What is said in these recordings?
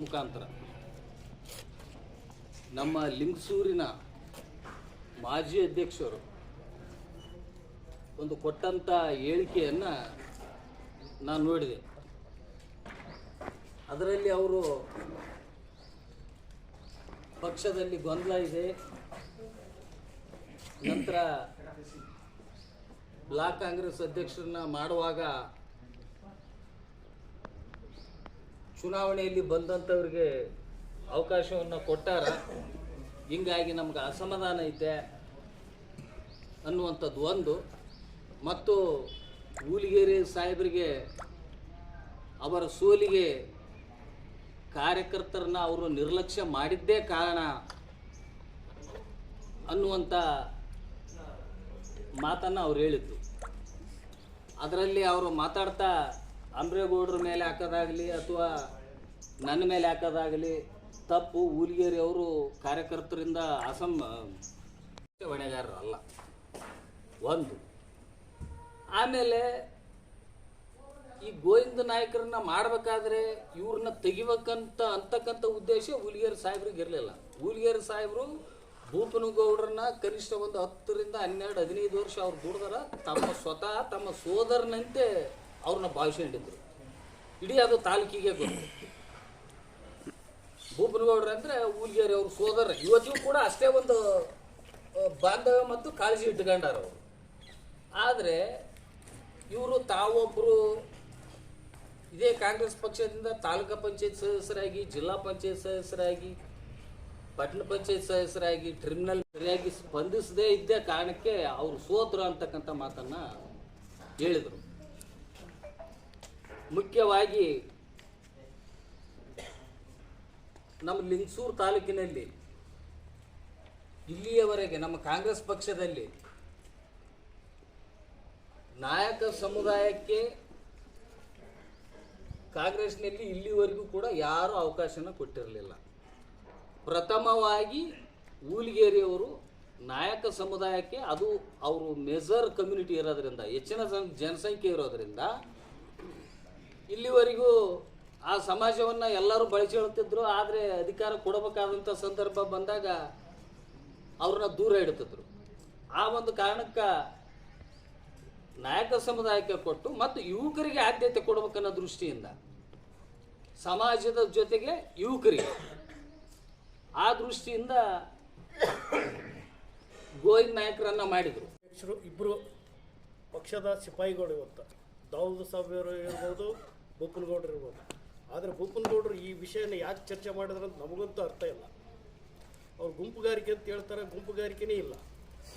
ಮುಖಾಂತರ. ನಮ್ಮ ಲಿಂಗಸೂರಿನ ಮಾಜಿ ಅಧ್ಯಕ್ಷರು ಒಂದು ಕೊಟ್ಟಂಥ ಹೇಳಿಕೆಯನ್ನು ನಾನು ನೋಡಿದೆ. ಅದರಲ್ಲಿ ಅವರು ಪಕ್ಷದಲ್ಲಿ ಗೊಂದಲ ಇದೆ. ನಂತರ ಬ್ಲಾಕ್ ಕಾಂಗ್ರೆಸ್ ಅಧ್ಯಕ್ಷರನ್ನ ಮಾಡುವಾಗ ಚುನಾವಣೆಯಲ್ಲಿ ಬಂದಂಥವ್ರಿಗೆ ಅವಕಾಶವನ್ನು ಕೊಟ್ಟಾರ, ಹಿಂಗಾಗಿ ನಮ್ಗೆ ಅಸಮಾಧಾನ ಐತೆ ಅನ್ನುವಂಥದ್ದು ಒಂದು. ಮತ್ತು ಊಲಿಗೇರಿ ಸಾಹೇಬರಿಗೆ ಅವರ ಸೋಲಿಗೆ ಕಾರ್ಯಕರ್ತರನ್ನ ಅವರು ನಿರ್ಲಕ್ಷ್ಯ ಮಾಡಿದ್ದೇ ಕಾರಣ ಅನ್ನುವಂಥ ಮಾತನ್ನು ಅವ್ರು ಹೇಳಿದ್ದು ಅದರಲ್ಲಿ ಅವರು ಮಾತಾಡ್ತಾ ಅಂಬ್ರೇಗೌಡ್ರ ಮೇಲೆ ಹಾಕೋದಾಗಲಿ ಅಥವಾ ನನ್ನ ಮೇಲೆ ಹಾಕೋದಾಗಲಿ ತಪ್ಪು ಊಲಿಗೇರಿ ಅವರು ಕಾರ್ಯಕರ್ತರಿಂದ ಅಸಮ್ ಹೊಣೆಗಾರರಲ್ಲ ಒಂದು. ಆಮೇಲೆ ಈ ಗೋವಿಂದ ನಾಯಕರನ್ನ ಮಾಡಬೇಕಾದ್ರೆ ಇವ್ರನ್ನ ತೆಗಿಬೇಕಂತ ಅಂತಕ್ಕಂಥ ಉದ್ದೇಶ ಹುಲಿಗೇರಿ ಸಾಹೇಬ್ರಿಗೆ ಇರಲಿಲ್ಲ. ಹುಲಿಗೇರಿ ಸಾಹೇಬರು ಭೂಪನಗೌಡ್ರನ್ನ ಕನಿಷ್ಠ ಒಂದು ಹತ್ತರಿಂದ ಹನ್ನೆರಡು ಹದಿನೈದು ವರ್ಷ ಅವ್ರು ದುಡ್ದಾರ. ತಮ್ಮ ಸ್ವತಃ ತಮ್ಮ ಸೋದರನಂತೆ ಅವ್ರನ್ನ ಭಾವಿಸಿ ಹಿಡಿದ್ರು. ಇಡೀ ಅದು ತಾಲೂಕಿಗೆ ಗೊತ್ತು. ಭೂಪನಗೌಡ್ರ ಅಂದರೆ ಊಲ್ಗೇರಿ ಅವ್ರ ಸೋದರ ಇವತ್ತಿಗೂ ಕೂಡ ಅಷ್ಟೇ ಒಂದು ಬಾಂಧವ್ಯ ಮತ್ತು ಕಾಳಜಿ ಇಟ್ಕೊಂಡಾರ ಅವರು. ಆದರೆ ಇವರು ತಾವೊಬ್ಬರು ಇದೇ ಕಾಂಗ್ರೆಸ್ ಪಕ್ಷದಿಂದ ತಾಲೂಕಾ ಪಂಚಾಯತ್ ಸದಸ್ಯರಾಗಿ, ಜಿಲ್ಲಾ ಪಂಚಾಯತ್ ಸದಸ್ಯರಾಗಿ, ಪಟ್ಟಣ ಪಂಚಾಯತ್ ಸದಸ್ಯರಾಗಿ ಟ್ರಿಮಿನಲ್ ಸರಿಯಾಗಿ ಸ್ಪಂದಿಸದೇ ಇದ್ದ ಕಾರಣಕ್ಕೆ ಅವರು ಸೋತರು ಅಂತಕ್ಕಂಥ ಮಾತನ್ನ ಹೇಳಿದರು. ಮುಖ್ಯವಾಗಿ ನಮ್ಮ ಲಿಂಗಸೂರು ತಾಲೂಕಿನಲ್ಲಿ ಇಲ್ಲಿಯವರೆಗೆ ನಮ್ಮ ಕಾಂಗ್ರೆಸ್ ಪಕ್ಷದಲ್ಲಿ ನಾಯಕ ಸಮುದಾಯಕ್ಕೆ ಕಾಂಗ್ರೆಸ್ನಲ್ಲಿ ಇಲ್ಲಿವರೆಗೂ ಕೂಡ ಯಾರೂ ಅವಕಾಶನ ಕೊಟ್ಟಿರಲಿಲ್ಲ. ಪ್ರಥಮವಾಗಿ ಊಲಿಗೇರಿಯವರು ನಾಯಕ ಸಮುದಾಯಕ್ಕೆ ಅದು ಅವರು ಮೇಜರ್ ಕಮ್ಯುನಿಟಿ ಇರೋದ್ರಿಂದ, ಹೆಚ್ಚಿನ ಜನ ಜನಸಂಖ್ಯೆ ಇರೋದ್ರಿಂದ ಇಲ್ಲಿವರೆಗೂ ಆ ಸಮಾಜವನ್ನು ಎಲ್ಲರೂ ಬಳಸಿಕೊಳ್ತಿದ್ರು ಆದರೆ ಅಧಿಕಾರ ಕೊಡಬೇಕಾದಂಥ ಸಂದರ್ಭ ಬಂದಾಗ ಅವ್ರನ್ನ ದೂರ ಇಡ್ತಿದ್ರು. ಆ ಒಂದು ಕಾರಣಕ್ಕೆ ನಾಯಕ ಸಮುದಾಯಕ್ಕೆ ಕೊಟ್ಟು ಮತ್ತು ಯುವಕರಿಗೆ ಆದ್ಯತೆ ಕೊಡಬೇಕನ್ನೋ ದೃಷ್ಟಿಯಿಂದ ಸಮಾಜದ ಜೊತೆಗೆ ಯುವಕರಿಗೆ ಆ ದೃಷ್ಟಿಯಿಂದ ಗೋವಿಂದ ನಾಯಕರನ್ನು ಮಾಡಿದರು. ಇಬ್ಬರು ಪಕ್ಷದ ಸಿಪಾಯಿಗಳು ಇವತ್ತು. ದಾವೂದ್ ಸಾಹೇಬರು ಇರ್ಬೋದು ಭೂಪನಗೌಡರು ಇರ್ಬೋದು. ಆದರೆ ಭೂಪನಗೌಡರು ಈ ವಿಷಯನ ಯಾಕೆ ಚರ್ಚೆ ಮಾಡಿದ್ರು ಅಂತ ನಮಗಂತೂ ಅರ್ಥ ಇಲ್ಲ. ಅವ್ರು ಗುಂಪುಗಾರಿಕೆ ಅಂತ ಹೇಳ್ತಾರೆ ಗುಂಪುಗಾರಿಕೆನೇ ಇಲ್ಲ.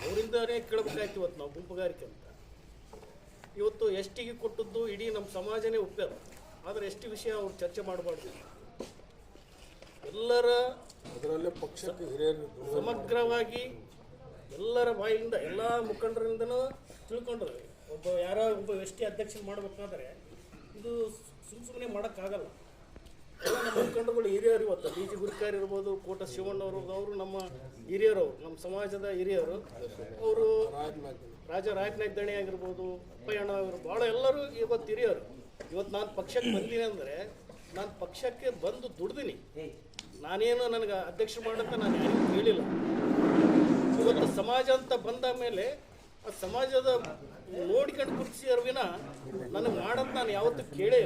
ಅವರಿಂದನೇ ಕೇಳಬೇಕಾಯ್ತು ಇವತ್ತು ನಾವು ಗುಂಪುಗಾರಿಕೆ ಅಂತ. ಇವತ್ತು ಎಷ್ಟಿಗೆ ಕೊಟ್ಟದ್ದು ಇಡೀ ನಮ್ಮ ಸಮಾಜನೇ ಒಪ್ಪ್ಯದ ಆದರೆ ಎಷ್ಟು ವಿಷಯ ಅವ್ರು ಚರ್ಚೆ ಮಾಡಬಾರ್ದು. ಎಲ್ಲರ ಅದರಲ್ಲೇ ಪಕ್ಷಕ್ಕೆ ಹಿರಿಯರು ಸಮಗ್ರವಾಗಿ ಎಲ್ಲರ ಬಾಯಿಂದ ಎಲ್ಲ ಮುಖಂಡರಿಂದನೂ ತಿಳ್ಕೊಂಡ್ರು. ಒಬ್ಬ ಯಾರೋ ಒಬ್ಬ ಎಸ್ ಟಿ ಅಧ್ಯಕ್ಷನ ಮಾಡಬೇಕಾದ್ರೆ ಇದು ಸುಮ್ಮ ಸುಮ್ಮನೆ ಮಾಡೋಕ್ಕಾಗಲ್ಲ ನಮ್ಮ ಹಿರಿಯರು ಇವತ್ತು. ಬಿ ಜಿ ಗುರ್ಕಾರ್ ಇರ್ಬೋದು, ಕೋಟ ಶಿವಣ್ಣವರು ಅವರು ನಮ್ಮ ಹಿರಿಯರು ನಮ್ಮ ಸಮಾಜದ ಹಿರಿಯರು. ಅವರು ರಾಜ ರಾಯಕನಾಯಕ್ ದಣಿ ಆಗಿರ್ಬೋದು, ಅಪ್ಪಯ್ಯಣ್ಣ ಅವರು ಭಾಳ ಎಲ್ಲರೂ ಇವತ್ತು ಹಿರಿಯರು. ಇವತ್ತು ನಾನು ಪಕ್ಷಕ್ಕೆ ಬಂದೀನಿ ಅಂದರೆ, ನಾನು ಪಕ್ಷಕ್ಕೆ ಬಂದು ದುಡ್ದೀನಿ. ನಾನೇನು ನನಗೆ ಅಧ್ಯಕ್ಷ ಮಾಡಂತ ನಾನು ಏನು ಹೇಳಿಲ್ಲ ಇವತ್ತು ಸಮಾಜ ಅಂತ ಬಂದ ಮೇಲೆ, ಆ ಸಮಾಜದ ನೋಡ್ಕೊಂಡು ಗುರುತಿಸಿರೋ ವಿನ ನನಗೆ ಮಾಡಂತ ನಾನು ಯಾವತ್ತೂ ಕೇಳೇ.